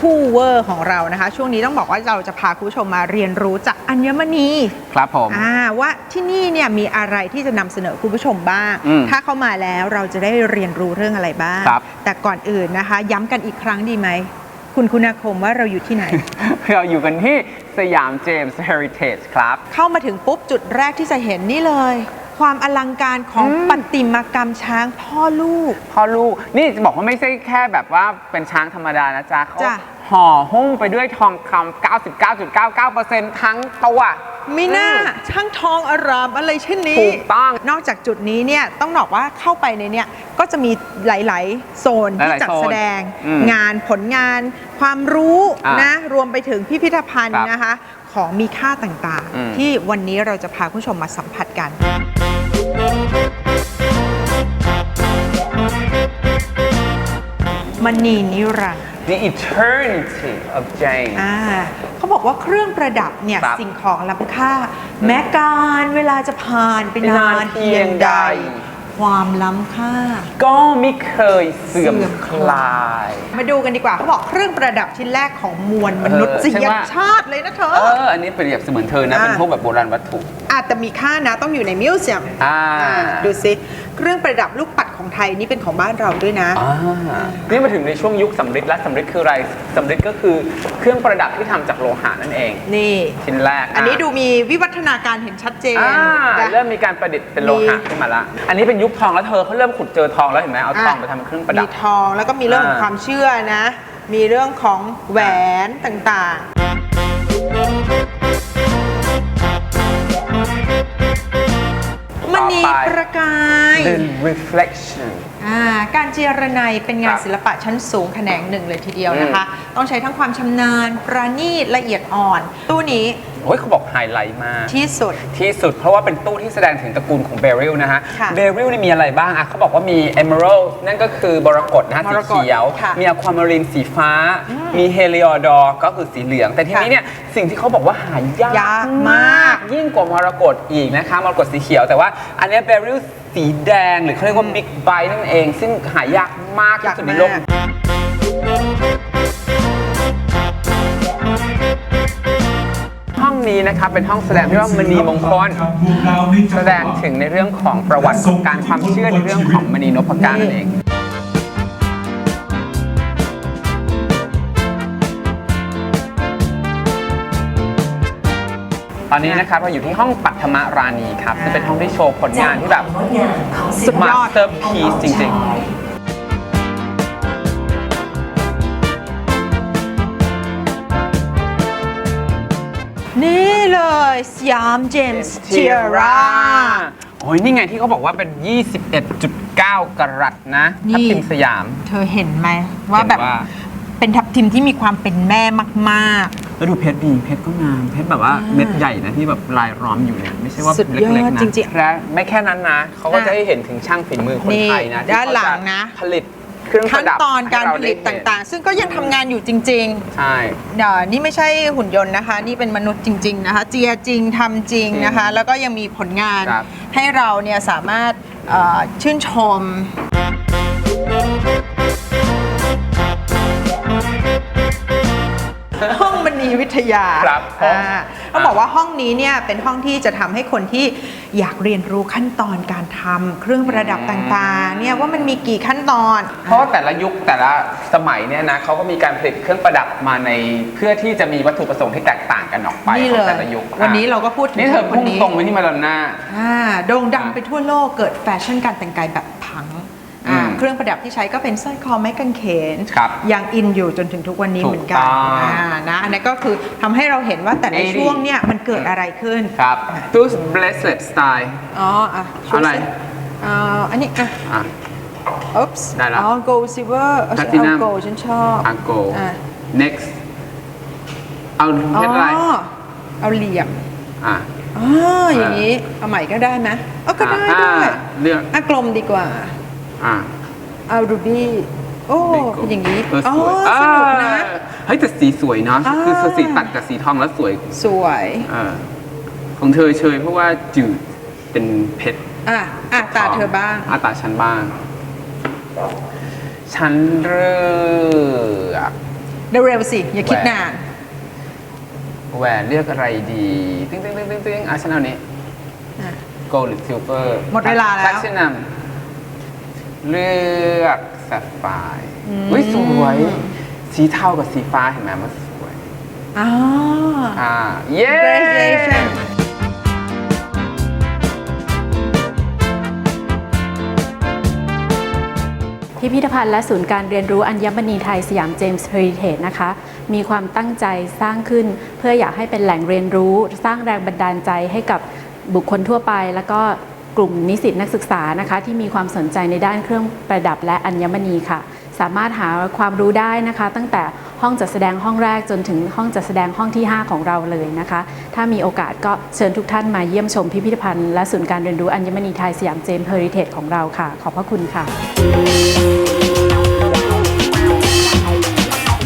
ผู้เวอร์ของเรานะคะ ช่วงนี้ต้องบอกว่าเราจะพาคุณผู้ชมมาเรียนรู้จากอัญมณีครับผมอ่าว่าที่นี่เนี่ยมีอะไรที่จะนำเสนอคุณผู้ชมบ้าง อืมถ้าเข้ามาแล้วเราจะได้เรียนรู้เรื่องอะไรบ้าง ครับ แต่ก่อนอื่นนะคะ ย้ำกันอีกครั้งดีไหม คุณคุณาคมว่าเราอยู่ที่ไหน เราอยู่กันที่สยามเจมส์เฮริเทจครับ เข้ามาถึงปุ๊บจุดแรกที่จะเห็นนี่เลย ความอลังการของอืมปฏิมากรรมช้างพ่อลูก พ่อลูก นี่จะบอกว่าไม่ใช่แค่แบบว่าเป็นช้างธรรมดานะจ๊ะเขาจ้ะ ห่อหุ้มไปด้วยทองคำ99.99%ทั้งตัว มีหน้าช่างทองอารามอะไรเช่นนี้ ถูกต้องนอกจากจุดนี้เนี่ยต้องบอกว่าเข้าไปในเนี่ยก็จะมีหลาย ๆ โซนที่หลายๆจัดโซนแสดงอืมงานผลงาน ความรู้อะนะรวมไปถึงพิพิธภัณฑ์ครับนะคะ ของมีค่าต่าง อืม ๆ ที่วันนี้เราจะพาคุณผู้ชมมาสัมผัสกัน มณีนิรันดร์ The Eternity of Jane อ่าเขาบอกว่าเครื่องประดับเนี่ยครับสิ่งของล้ำค่า แม้การเวลาจะผ่านไปนานเพียงใด ความล้ำค่า ก็ไม่เคยเสื่อมเสื่อมคคลลาาย มาดูกันดีกว่าเขาบอกเครื่องประดับชิ้นแรกของมวลมนุษเออยใช่ว่าชาติเลยนะเธอ เออ อันนี้เปรียบเสมือนเธอนะ อ่า เป็นพวกแบบโบราณวัตถุ อาจจะมีค่านะต้องอยู่ในมิวเซียมอ่าอ่าดูซิเครื่องประดับลูกปัด ของไทยนี่เป็นของบ้านเราด้วยนะ อ่านี่มาถึงในช่วงยุคสำริดและสำริดคืออะไรสำริดก็คือเครื่องประดับที่ทำจากโลหะนั่นเอง นี่ ชิ้นแรกอันนี้ดูมีวิวัฒนาการเห็นชัดเจนอ่านะ เริ่มมีการประดิษฐ์เป็นโลหะมี ขึ้นมาละ อันนี้เป็นยุคทองแล้วเธอเขาเริ่มขุดเจอทองแล้วเห็นไหมเอาทองไปทำเป็นเครื่องประดัมีบ ทองแล้วก็มีเรื่องของอ่า ความเชื่อนะ มีเรื่องของแหวนต่างๆ มณีประกาย The reflection อ่าการเจรไนยเป็นงานครับศิลปะชั้นสูงแขนงหนึ่งเลยทีเดียวนะคะ ต้องใช้ทั้งความชำนาญ ประณีตละเอียดอ่อน ตู้นี้ โอ้ยเขาบอกไฮไลท์มากที่สุด ที่สุดเพราะว่าเป็นตู้ที่แสดงถึงตระกูลของเบริลนะฮะค่ะเบริลนี่มีอะไรบ้างอะเขาบอกว่ามี Emerald นั่นก็คือบรกตนะฮะมสีรกตเขียว ค่ะมีอะความารินสีฟ้า มีเฮลิออดอร์ก็คือสีเหลือง แต่ทีนี้ค่ะเนี่ยสิ่งที่เขาบอกว่าหายากยากมาก ยิ่งกว่ามรกตอีกนะคะมรกตสีเขียวแต่ว่าอันเนี้เบริลสีแดงหรือเขาเรียกว่าบิ๊กไบนั่นเอง ซึ่งหายากมากที่สุดในโลก ยากมาก นี้นะครับเป็นห้องแสดงที่ว่ามณีมงคลแสดงถึงในเรื่องของประวัติการความเชื่อในเรื่องของมณีนพการนั่นเองตอนนี้นะครับเราอยู่ที่ห้องปัทมราณีครับซึ่งเป็นห้องที่โชว์ผลงานที่แบบสุดยอดมาสเตอร์พีซจริง นี่เลยสยามเจมส์ๆเทียร่าโอ้ยนี่ไงที่เขาบอกว่าเป็น 21.9 กรัตนะนี่ทับทิมสยาม เธอเห็นไหมว่าแบบเห็นว่าเป็นทับทิมที่มีความเป็นแม่มากแล้วดูเพชรดีเพชรก็งามเพชรแบบว่าเม็ดใหญ่นะที่แบบลายล้อมอยู่เนี่ยไม่ใช่ว่าสุดยอดเล็กๆนะจริงๆและไม่แค่นั้นนะเขาก็จะให้เห็นถึงช่างฝีมือคนไทยนะนี่ที่ด้านหลังเขจนะผลิต เครื่องๆปขั้นระดับตอนการให้ผลิตเได้ต่างๆ ซึ่งก็ยังทำงานอยู่จริงๆใช่ๆเดี๋ยวนี่ไม่ใช่หุ่นยนต์นะคะ นี่เป็นมนุษย์จริง ๆ นะคะ เจียจริงทำจริงนะคะ แล้วก็ยังมีผลงานครับ ให้เราเนี่ยสามารถเอ่อชื่นชม ห้องมณีวิทยาครับผม อ่า ต้องบอกว่าห้องนี้เนี่ยเป็นห้องที่จะทำให้คนที่อยากเรียนรู้ขั้นตอนการทำเครื่องประดับต่างๆเนี่ยว่ามันมีกี่ขั้นตอน เพราะว่าแต่ละยุคแต่ละสมัยเนี่ยนะเขาก็มีการผลิตเครื่องประดับมาในเพื่อที่จะมีวัตถุประสงค์ที่แตกต่างกันออกไปนี่ขเลองยแต่ละยุควันนี้เราก็พูดถึงนี่เธอคพุ่งนี้ตรงไปที่มาดอนน่าอ่าโด่งดังไปทั่วโลกเกิดแฟชั่นการแต่งกายแบบพังอ่าอืม เครื่องประดับที่ใช้ก็เป็นสร้อยคอไม้กางเขนครับยังอินอยู่จนถึงทุกวันนี้ถูกเหมือนกันต้อง อ่านะอันนี้ก็คือทำให้เราเห็นว่าแต่ละนี่ช่วงเนี่ยมันเกิดอะไรขึ้นครับตู้ bracelet style อ๋ออะช่วยอะไร สิอ่าอันนี้อะ อะ อุ๊ปส์ได้แล้วอ๋อ gold silver เอาฉัน Platinum เอา gold ฉันชอบ อาโก อะ next เอาเพอ๋อชรอะไรเอาเหลี่ยมอะ อ๋ออย่างนี้ เอาใหม่ก็ได้ไหมเออก็ได้อะได้เลือก อะกลมดีกว่า อะ เอารูบี้โอ้ Bingo เป็นอย่างนี้เอออ๋อสวยสนุกนะอ่าเฮ้ยแต่สีสวยเนาะอ่าคือคือสีตัดกับสีทองแล้วสวย สวยอ่าของเธอเชยเพราะว่าจืดเป็นเพชรอะอะตาเธอบ้างอาตาฉันบ้าง ฉันเลือกเร็วๆสิอย่าคิดนานแหวนเลือกอะไรดีตึ้งตึ้งตึ้งตึ้งตึ้งอะฉันเอานี้อะ gold หรือ silver หมดเวลาแล้วแพทินัม เลือกแซฟไฟร์อุ้ยสวย สีเทากับสีฟ้าเห็นไหมมันสวย อ๋อ อ่า เย้ Graduation พิพิธภัณฑ์และศูนย์การเรียนรู้อัญมณีไทยสยามเจมส์เฮริเทจนะคะ มีความตั้งใจสร้างขึ้น เพื่ออยากให้เป็นแหล่งเรียนรู้ สร้างแรงบันดาลใจให้กับบุคคลทั่วไป แล้วก็ กลุ่มนิสิตนักศึกษานะคะที่มีความสนใจในด้านเครื่องประดับและอัญมณีค่ะ สามารถหาความรู้ได้นะคะ ตั้งแต่ห้องจัดแสดงห้องแรกจนถึงห้องจัดแสดงห้องที่ 5 ของเราเลยนะคะ ถ้ามีโอกาสก็เชิญทุกท่านมาเยี่ยมชมพิพิธภัณฑ์และศูนย์การเรียนรู้อัญมณีไทยสยามเจมส์เฮริเทจของเราค่ะ ขอบพระคุณค่ะ